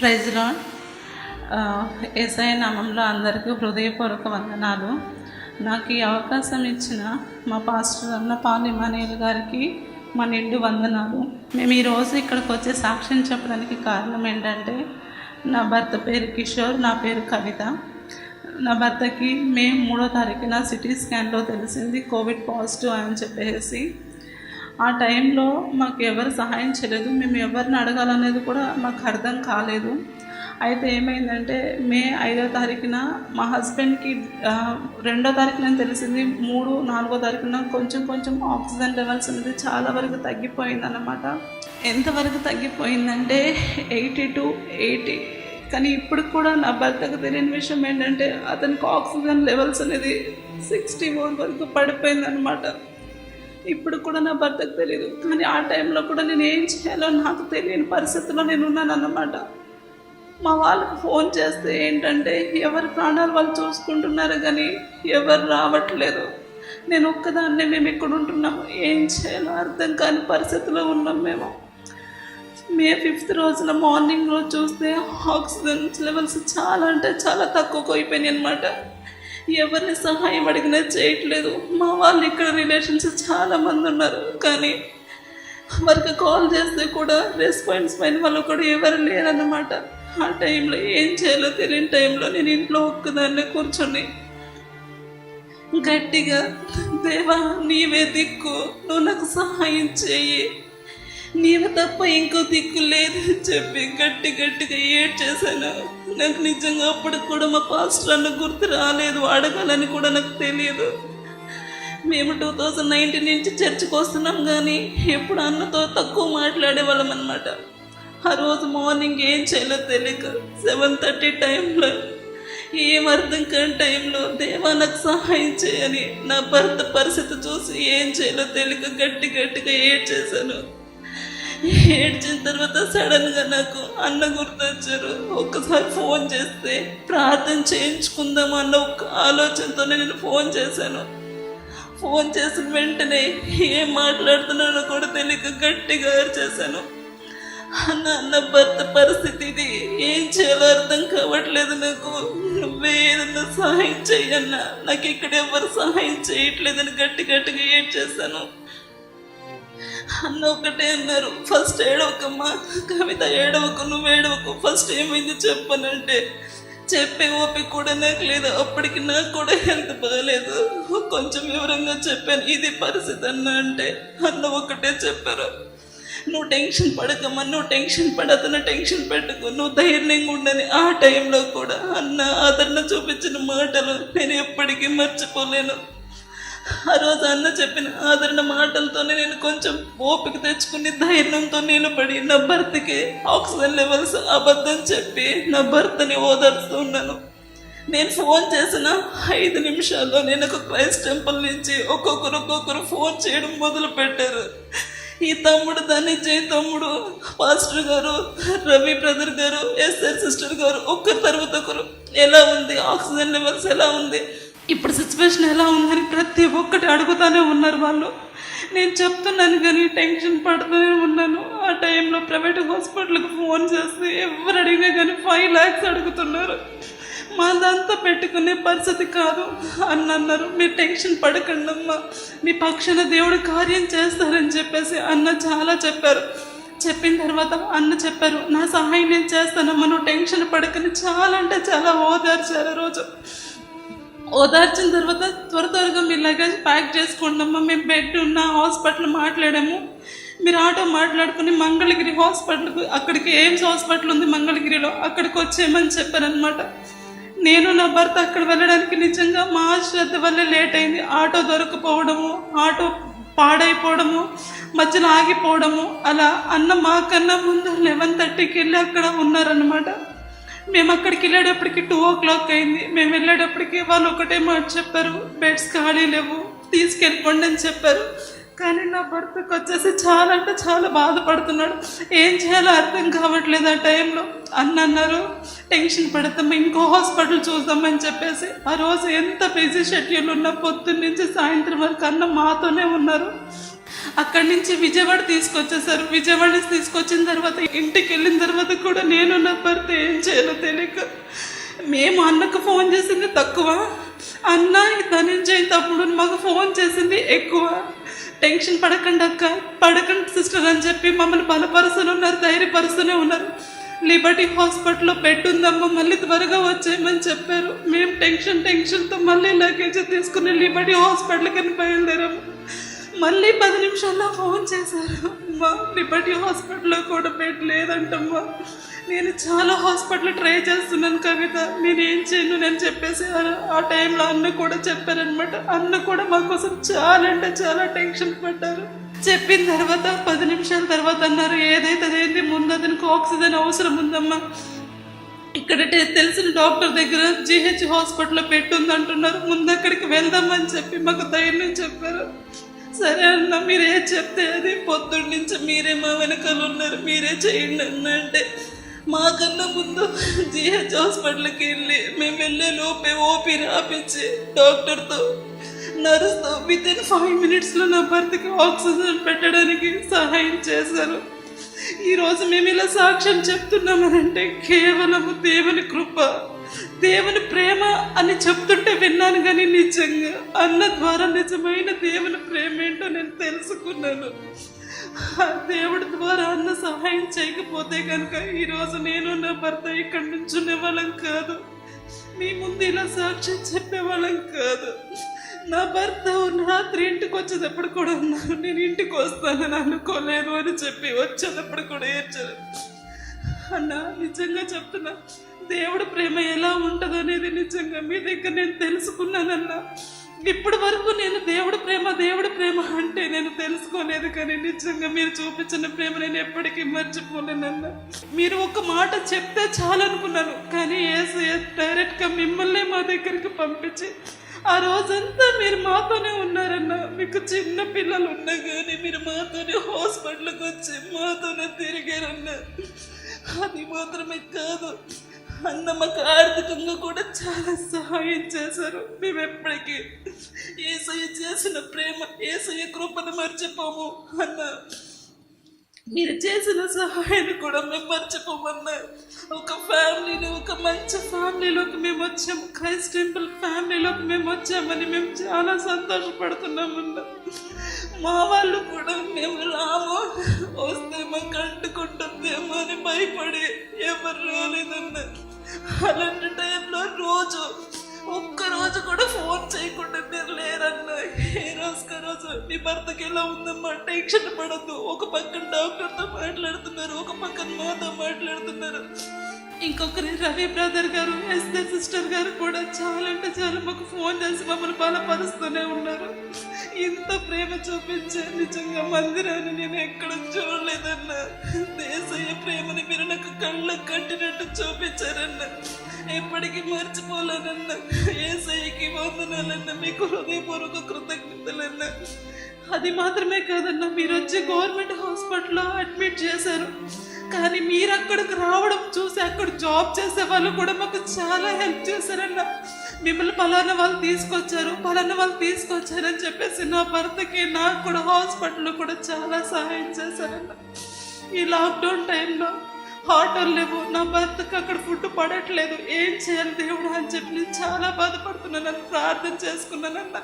Praise ఏసఐ నామంలో అందరికీ హృదయపూర్వక వందనాలు. నాకు ఈ అవకాశం ఇచ్చిన మా పాస్టర్ అన్న పాల్ ఇమానియల్ గారికి మా నిండు వందనాలు. మేము ఈరోజు ఇక్కడికి వచ్చే సాక్ష్యం చెప్పడానికి కారణం ఏంటంటే నా భర్త పేరు కిషోర్ నా పేరు కవిత. నా భర్తకి మే మూడో తారీఖున సిటీ స్కాన్లో తెలిసింది కోవిడ్ పాజిటివ్ అని చెప్పేసి. ఆ టైంలో మాకు ఎవరు సహాయం చేయలేదు మేము ఎవరిని అడగాలనేది కూడా మాకు అర్థం కాలేదు. అయితే ఏమైందంటే మే ఐదో తారీఖున మా హస్బెండ్కి రెండో తారీఖున తెలిసింది మూడు నాలుగో తారీఖున కొంచెం కొంచెం ఆక్సిజన్ లెవెల్స్ అనేది చాలా వరకు తగ్గిపోయిందన్నమాట. ఎంతవరకు తగ్గిపోయిందంటే ఎయిటీ టు ఎయిటీ. కానీ ఇప్పుడు కూడా నా భర్తకు తెలియని విషయం ఏంటంటే అతనికి ఆక్సిజన్ లెవెల్స్ అనేది సిక్స్టీ ఫోర్ వరకు పడిపోయిందనమాట ఇప్పుడు కూడా నా భర్తకు తెలియదు కానీ ఆ టైంలో కూడా నేను ఏం చేయాలో నాకు తెలియని పరిస్థితిలో నేను ఉన్నాను అన్నమాట. మా వాళ్ళకి ఫోన్ చేస్తే ఏంటంటే ఎవరి ప్రాణాలు వాళ్ళు చూసుకుంటున్నారు కానీ ఎవరు రావట్లేదు. నేను ఒక్కదాన్నే మేము ఇక్కడ ఉంటున్నాము ఏం చేయాలో అర్థం కాని పరిస్థితిలో ఉన్నాం మేము. మే ఫిఫ్త్ రోజున మార్నింగ్ రోజు చూస్తే ఆక్సిజన్ లెవెల్స్ చాలా అంటే చాలా తక్కువకు అయిపోయినాయి అనమాట ఎవరిని సహాయం అడిగినా చేయట్లేదు. మా వాళ్ళు ఇక్కడ రిలేషన్స్ చాలా మంది ఉన్నారు. కానీ వారికి కాల్ చేస్తే కూడా రెస్పాన్స్ పైన వాళ్ళు కూడా ఎవరు లేరన్నమాట. ఆ టైంలో ఏం చేయాలో తెలియని టైంలో నేను ఇంట్లో ఒక్కదాన్నే కూర్చొని గట్టిగా దేవా నీవే దిక్కు. నువ్వు నాకు సహాయం చేయి నీవు తప్ప ఇంకో దిక్కు లేదు అని చెప్పి గట్టి గట్టిగా ఏడ్ చేశాను నాకు నిజంగా అప్పటికి కూడా మా పాస్టర్ అన్న గుర్తు రాలేదు అడగాలని కూడా నాకు తెలియదు. మేము టూ థౌజండ్ నైన్టీన్ నుంచి చర్చికి వస్తున్నాం కానీ ఎప్పుడు అన్నతో తక్కువ మాట్లాడే వాళ్ళం అనమాట ఆ రోజు మార్నింగ్ ఏం చేయాలో తెలియక సెవెన్ థర్టీ టైంలో ఏం అర్థం కాని టైంలో దేవా నాకు సహాయం చేయని నా భర్త పరిస్థితి చూసి ఏం చేయాలో తెలియక గట్టి గట్టిగా ఏడ్ చేశాను ఏడ్చిన తర్వాత సడన్గా నాకు అన్న గుర్తొచ్చారు. ఒక్కసారి ఫోన్ చేస్తే ప్రార్థన చేయించుకుందాం అన్న ఒక ఆలోచనతో నేను ఫోన్ చేశాను. ఫోన్ చేసిన వెంటనే ఏం మాట్లాడుతున్నానో కూడా తెలియక గట్టిగా చేశాను అన్న అన్న భర్త పరిస్థితి ఇది. ఏం చేయాలో అర్థం కావట్లేదు నాకు. నువ్వే ఏదన్నా సహాయం చేయన్నా నాకు ఇక్కడ ఎవరు సహాయం చేయట్లేదని గట్టి గట్టిగా ఏడ్ చేశాను అన్న ఒకటే అన్నారు. ఫస్ట్ ఏడవకమ్మా. కవిత ఏడవకు నువ్వు ఏడవకు. ఫస్ట్ ఏమైంది చెప్పనంటే చెప్పే ఓపిక కూడా నాకు లేదు. అప్పటికి నాకు కూడా హెల్త్ బాగాలేదు కొంచెం వివరంగా చెప్పాను. ఇది పరిస్థితి అన్న అంటే అన్న ఒకటే చెప్పారు. నువ్వు టెన్షన్ పడకమ్మా. నువ్వు టెన్షన్ పడతన టెన్షన్ పెట్టుకు. నువ్వు ధైర్యంగా ఉండని ఆ టైంలో కూడా అన్న ఆదరణ చూపించిన మాటలు నేను ఎప్పటికీ మర్చిపోలేను. ఆ రోజు అన్న చెప్పిన ఆదరణ మాటలతోనే నేను కొంచెం ఓపిక తెచ్చుకుని ధైర్యంతో నిలబడి నా భర్తకి ఆక్సిజన్ లెవెల్స్ అబద్ధం చెప్పి నా భర్తని ఓదార్స్తున్నాను నేను ఫోన్ చేసిన ఐదు నిమిషాల్లో నేను ఒక క్రైస్ట్ టెంపుల్ నుంచి ఒక్కొక్కరు ఒక్కొక్కరు ఫోన్ చేయడం మొదలు పెట్టారు ఈ తమ్ముడు ధనంజయ్ తమ్ముడు పాస్టర్ గారు రవి బ్రదర్ గారు ఎస్ఆర్ సిస్టర్ గారు ఒక్కరి తర్వాత ఒకరు. ఎలా ఉంది? ఆక్సిజన్ లెవెల్స్ ఎలా ఉంది? ఇప్పుడు సిచ్యువేషన్ ఎలా ఉందని ప్రతి ఒక్కటి అడుగుతానే ఉన్నారు వాళ్ళు. నేను చెప్తున్నాను కానీ టెన్షన్ పడుతూనే ఉన్నాను. ఆ టైంలో ప్రైవేట్ హాస్పిటల్కి ఫోన్ చేసి ఎవరు అడిగినా కానీ ఫైవ్ ల్యాక్స్ అడుగుతున్నారు. మాదంతా పెట్టుకునే పరిస్థితి కాదు. అని అన్నారు మీరు టెన్షన్ పడకండి అమ్మా. మీ పక్షాన దేవుడు కార్యం చేస్తారని చెప్పేసి అన్న చాలా చెప్పారు. చెప్పిన తర్వాత అన్న చెప్పారు నా సహాయం నేను చేస్తానమ్మా. నువ్వు టెన్షన్ పడకని చాలా అంటే చాలా ఓదార్చారు ఆ రోజు. ఓదార్చిన తర్వాత త్వర త్వరగా మీ లగేజ్ ప్యాక్ చేసుకోండమ్మా మేము బెడ్ ఉన్న హాస్పిటల్ మాట్లాడాము. మీరు ఆటో మాట్లాడుకుని మంగళగిరి హాస్పిటల్కి అక్కడికి ఎయిమ్స్ హాస్పిటల్ ఉంది మంగళగిరిలో. అక్కడికి వచ్చేయమని చెప్పారనమాట నేను నా భర్త అక్కడ వెళ్ళడానికి నిజంగా మా శ్రద్ధ వల్ల లేట్ అయింది. ఆటో దొరకపోవడము ఆటో పాడైపోవడము మధ్యలో ఆగిపోవడము అలా అన్న మాకన్నా ముందు లెవెన్ థర్టీకి వెళ్ళి అక్కడ ఉన్నారనమాట మేము అక్కడికి వెళ్ళేటప్పటికి టూ ఓ క్లాక్ అయింది. మేము వెళ్ళేటప్పటికి వాళ్ళు ఒకటే మాట చెప్పారు. బెడ్స్ ఖాళీ లేవు. తీసుకెళ్ళిపోండి అని చెప్పారు. కానీ నా భర్తకు వచ్చేసి చాలా అంటే చాలా బాధపడుతున్నాడు. ఏం చేయాలో అర్థం కావట్లేదు ఆ టైంలో. అన్న అన్నారు టెన్షన్ పడతాం ఇంకో హాస్పిటల్ చూద్దామని చెప్పేసి. ఆ రోజు ఎంత బిజీ షెడ్యూల్ ఉన్నా పొద్దున్న నుంచి సాయంత్రం వరకు అన్న మాతోనే ఉన్నారు. అక్కడి నుంచి విజయవాడ తీసుకొచ్చేసారు విజయవాడ నుంచి తీసుకొచ్చిన తర్వాత ఇంటికి వెళ్ళిన తర్వాత కూడా నేను నా భర్త ఏం చేయాలో తెలియక మేము అన్నకు ఫోన్ చేసింది తక్కువ. అన్న ఈ ధనంజయ్ తప్పుడు మాకు ఫోన్ చేసింది ఎక్కువ. టెన్షన్ పడకండి అక్క పడకండి సిస్టర్ అని చెప్పి మమ్మల్ని బలపరుస్తూనే ఉన్నారు ధైర్యపరుస్తూనే ఉన్నారు. లిబర్టీ హాస్పిటల్లో పెట్టుందమ్మ మళ్ళీ త్వరగా వచ్చేయమని చెప్పారు. మేము టెన్షన్ టెన్షన్తో మళ్ళీ లగేజ్ తీసుకుని లిబర్టీ హాస్పిటల్కి బయలుదేరాము. మళ్ళీ పది నిమిషాల్లో ఫోన్ చేశారు. అమ్మా లిబర్టీ హాస్పిటల్లో కూడా బెడ్ లేదంటమ్మా. నేను చాలా హాస్పిటల్ ట్రై చేస్తున్నాను కవిత. నేను ఏం చేయను నేను చెప్పేసి ఆ- టైంలో అన్న కూడా చెప్పారనమాట అన్న కూడా మా కోసం చాలా అంటే చాలా టెన్షన్ పడ్డారు. చెప్పిన తర్వాత పది నిమిషాల తర్వాత అన్నారు ఏదైతే అదేంటి ముందు అతనికి ఆక్సిజన్ అవసరం ఉందమ్మా. ఇక్కడ తెలిసిన డాక్టర్ దగ్గర జిహెచ్ హాస్పిటల్లో పెట్టుంది అంటున్నారు ముందు అక్కడికి వెళ్దామని చెప్పి మాకు ధైర్యం చెప్పారు. సరే అన్న మీరే చెప్తే అది. పొద్దున్న నుంచి మీరే మా వెనకాల ఉన్నారు. మీరే చేయండి అన్న అంటే మాకన్నా ముందు జిహెచ్ హాస్పిటల్కి వెళ్ళి మేము వెళ్ళే లోపే ఓపీ రాపించి డాక్టర్తో నర్స్తో విత్ ఇన్ ఫైవ్ మినిట్స్లో నా భర్తకి ఆక్సిజన్ పెట్టడానికి సహాయం చేశారు. ఈరోజు మేము ఇలా సాక్ష్యం చెప్తున్నామనంటే కేవలము దేవుని కృప. దేవుని ప్రేమ అని చెప్తుంటే విన్నాను కానీ నిజంగా అన్న ద్వారా నిజమైన దేవుని ప్రేమ ఏంటో నేను తెలుసుకున్నాను. దేవుడి ద్వారా అన్న సహాయం చేయకపోతే కనుక ఈరోజు నేను నా భర్త ఇక్కడ నుంచి వాళ్ళం కాదు. మీ ముందు ఇలా సాక్ష్యం చెప్పేవాళ్ళం కాదు. నా భర్త రాత్రి ఇంటికి వచ్చేటప్పుడు కూడా ఉన్నారు నేను ఇంటికి వస్తానని అనుకోలేదు అని చెప్పి వచ్చేటప్పుడు కూడా ఏడ్చారు. అన్న నిజంగా చెప్తున్నా దేవుడు ప్రేమ ఎలా ఉంటుందో అనేది నిజంగా మీ దగ్గర నేను తెలుసుకున్నానన్నా. ఇప్పటి వరకు నేను దేవుడు ప్రేమ దేవుడు ప్రేమ అంటే నేను తెలుసుకోలేదు కానీ నిజంగా మీరు చూపించిన ప్రేమ నేను ఎప్పటికీ మర్చిపోలేనన్నా. మీరు ఒక మాట చెప్తే చాలనుకున్నాను కానీ ఏసయ్య డైరెక్ట్గా మిమ్మల్ని మా దగ్గరికి పంపించి ఆ రోజంతా మీరు మాతోనే ఉన్నారన్న. మీకు చిన్న పిల్లలు ఉన్నా కానీ మీరు మాతోనే హాస్పిటల్కి వచ్చి మాతోనే తిరిగారన్న. అది మాత్రమే కాదు. అన్న మాకు ఆర్థికంగా కూడా చాలా సహాయం చేశారు. మేము ఎప్పటికీ ఏసయ్య చేసిన ప్రేమ ఏసయ్య కృపను మర్చిపోము అన్న. మీరు చేసిన సహాయాన్ని కూడా మేము మర్చిపోమన్నా ఒక ఫ్యామిలీని ఒక మంచి ఫ్యామిలీలోకి మేము వచ్చాము. క్రైస్ట్ టెంపుల్ ఫ్యామిలీలోకి మేము వచ్చామని మేము చాలా సంతోషపడుతున్నామన్నా మా వాళ్ళు కూడా మేము రాము వస్తే మాకు అంటుకుంటుందేమో అని భయపడి ఎవరు రాలేదన్నా. అలాంటి టైంలో రోజు ఒక్కరోజు కూడా ఫోన్ చేయకుండా మీరు లేరన్న ఏ రోజుకి రోజు మీ భర్తకి ఎలా ఉందమ్మా? టెన్షన్ పడద్దు. ఒక పక్కన డాక్టర్తో మాట్లాడుతున్నారు ఒక పక్కన మాతో మాట్లాడుతున్నారు. ఇంకొకరి రవి బ్రదర్ గారు ఎస్దే సిస్టర్ గారు కూడా చాలా అంటే చాలా మాకు ఫోన్ చేసి మమ్మల్ని బలపరుస్తూనే ఉన్నారు. ఇంత ప్రేమ చూపించే నిజంగా మందిరాన్ని నేను ఎక్కడ చూడలేదన్న. దేశయ్య ప్రేమని మీరు నాకు కళ్ళకు కట్టినట్టు చూపించారన్న. ఎప్పటికీ మర్చిపోలేనన్న ఏసయ్యకి వందనాలన్న. మీకు హృదయపూర్వక కృతజ్ఞతలన్న. అది మాత్రమే కాదన్న మీరు వచ్చి గవర్నమెంట్ హాస్పిటల్లో అడ్మిట్ చేశారు. కానీ మీరు అక్కడికి రావడం చూసి అక్కడ జాబ్ చేసే వాళ్ళు కూడా మాకు చాలా హెల్ప్ చేశారన్న. మిమ్మల్ని పలానా వాళ్ళు తీసుకొచ్చారు పలానా వాళ్ళు తీసుకొచ్చారని చెప్పేసి నా భర్తకి నాకు కూడా హాస్పిటల్లో కూడా చాలా సహాయం చేశారన్న ఈ లాక్డౌన్ టైంలో ఆటోలు లేవు నా భర్తకు అక్కడ ఫుడ్ పడట్లేదు ఏం చేయాలి దేవుడు అని చెప్పి నేను చాలా బాధపడుతున్నానని ప్రార్థన చేసుకున్నానన్న.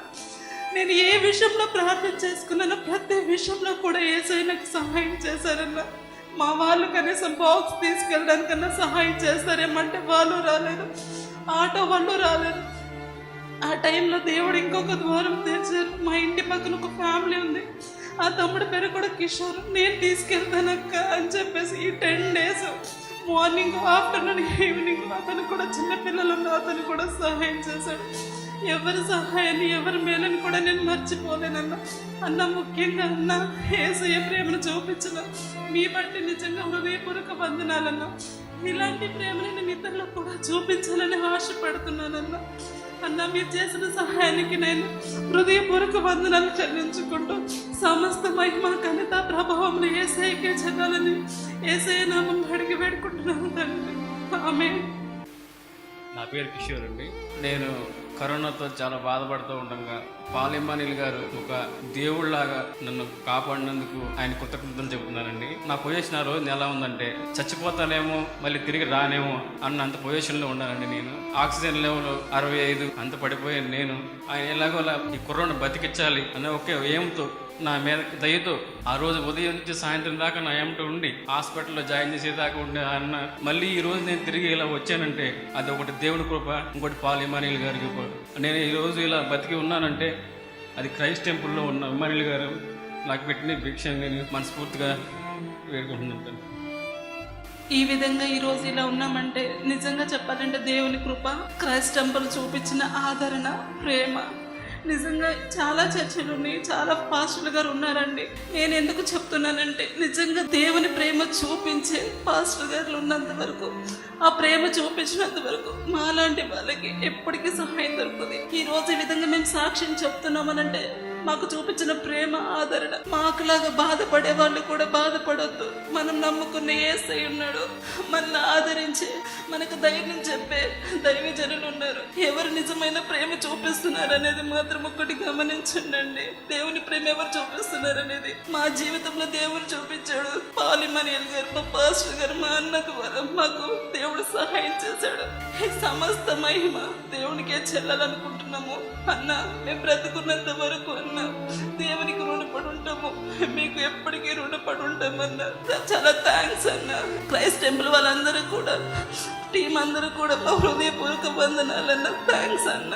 నేను ఏ విషయంలో ప్రార్థన చేసుకున్నానో ప్రతి విషయంలో కూడా ఏసై నాకు సహాయం చేశారన్న. మా వాళ్ళు కనీసం బాక్స్ తీసుకెళ్ళడానికన్నా సహాయం చేస్తారేమంటే వాళ్ళు రాలేదు. ఆటో వాళ్ళు రాలేదు ఆ టైంలో దేవుడు ఇంకొక ద్వారం తెచ్చారు మా ఇంటి పక్కన ఒక ఫ్యామిలీ ఉంది. ఆ తమ్ముడు పేరు కూడా కిషోర్. నేను తీసుకెళ్తానక్క అని చెప్పేసి ఈ ten days morning afternoon evening అతను కూడా చిన్నపిల్లలు ఉన్న అతను కూడా సహాయం చేశాడు. ఎవరి సహాయాన్ని ఎవరి మేలని కూడా నేను మర్చిపోలేనన్న అన్న. ముఖ్యంగా అన్న ఏసయ్య ప్రేమను చూపించిన. మీ బట్టి నిజంగా హృదయపూర్వక వందనాలన్నా ఇలాంటి ప్రేమని నేను ఇతరులకు కూడా చూపించాలని ఆశపడుతున్నానన్నా. అన్న మీరు చేసిన సహాయానికి నేను హృదయపూర్వక వందనాలు చెల్లించుకుంటూ సమస్త మహిమ ఘనత ప్రభావం ఏసఐకే చెందాలని ఏసఐ నామం అడిగి వేడుకుంటున్నాను తండ్రి. ఆమె నా పేరు కిషోర్ అండి. నేను కరోనాతో చాలా బాధపడుతూ ఉండగా పాలిమానిల్ గారు ఒక దేవుళ్ళాగా నన్ను కాపాడినందుకు ఆయన కృతజ్ఞతలు చెబుతున్నానండి నా పొజిషన్ ఆ రోజు ఎలా ఉందంటే చచ్చిపోతానేమో మళ్ళీ తిరిగి రానేమో అన్న అంత పొజిషన్లో ఉన్నానండి నేను. ఆక్సిజన్ లెవెల్ అరవై ఐదు అంత పడిపోయాను నేను. ఆయన ఎలాగోలా ఈ కుర్రోని బతికించాలి అనే ఒకే వ్యయంతో నా మీద దయతో ఆ రోజు ఉదయం నుంచి సాయంత్రం దాకా నా ఏమిటో ఉండి హాస్పిటల్లో జాయిన్ చేసేదాకా ఉండే అన్న మళ్ళీ ఈ రోజు నేను తిరిగి ఇలా వచ్చానంటే అది ఒకటి దేవుడి కృప ఇంకోటి పాల్ ఇమానియల్ గారి కృప. నేను ఈరోజు ఇలా బతికి ఉన్నానంటే అది క్రైస్ట్ టెంపుల్లో ఉన్న ఇమానియల్ గారు నాకు పెట్టిన భిక్ష నేను మనస్ఫూర్తిగా వేడుకుంటున్నాను ఈ విధంగా ఈ రోజు ఇలా ఉన్నామంటే నిజంగా చెప్పాలంటే దేవుని కృప క్రైస్ట్ టెంపుల్ చూపించిన ఆదరణ ప్రేమ నిజంగా చాలా చర్చలు ఉన్నాయి చాలా పాస్టర్లు గారు ఉన్నారండి. నేను ఎందుకు చెప్తున్నానంటే నిజంగా దేవుని ప్రేమ చూపించే పాస్టర్ గారు ఉన్నంత వరకు ఆ ప్రేమ చూపించినంత వరకు మాలాంటి వాళ్ళకి ఎప్పటికీ సహాయం దొరుకుతుంది. ఈ రోజు ఈ విధంగా మేము సాక్ష్యం చెప్తున్నామనంటే మాకు చూపించిన ప్రేమ ఆదరణ. మాకులాగా బాధపడే వాళ్ళు కూడా బాధపడొద్దు. మనం నమ్ముకున్న ఏసై ఉన్నాడు. మనల్ని ఆదరించి మనకు ధైర్యం చెప్పే దైవజనులు ఉన్నారు. ఎవరు నిజమైన ప్రేమ చూపిస్తున్నారు అనేది మాత్రం ఒకటి గమనించండి దేవుని ప్రేమ ఎవరు చూపిస్తున్నారు అనేది మా జీవితంలో దేవుడు చూపించాడు. పాలిమనియల్ గారు మా పాస్టర్ గారు మా అన్నకు వరం. మాకు దేవుడు సహాయం చేశాడు. ఈ సమస్త మహిమ దేవునికే చెల్లాలనుకుంటున్నాము. అన్న మేము బ్రతుకున్నంత వరకు అన్న దేవునికి రుణపడి ఉంటాము మీకు ఎప్పటికీ రుణపడి ఉంటామన్న చాలా థ్యాంక్స్ అన్న. క్రైస్ట్ టెంపుల్ వాళ్ళందరూ కూడా టీం అందరూ కూడా మా హృదయపూర్వక వందనాలన్న. థ్యాంక్స్ అన్న.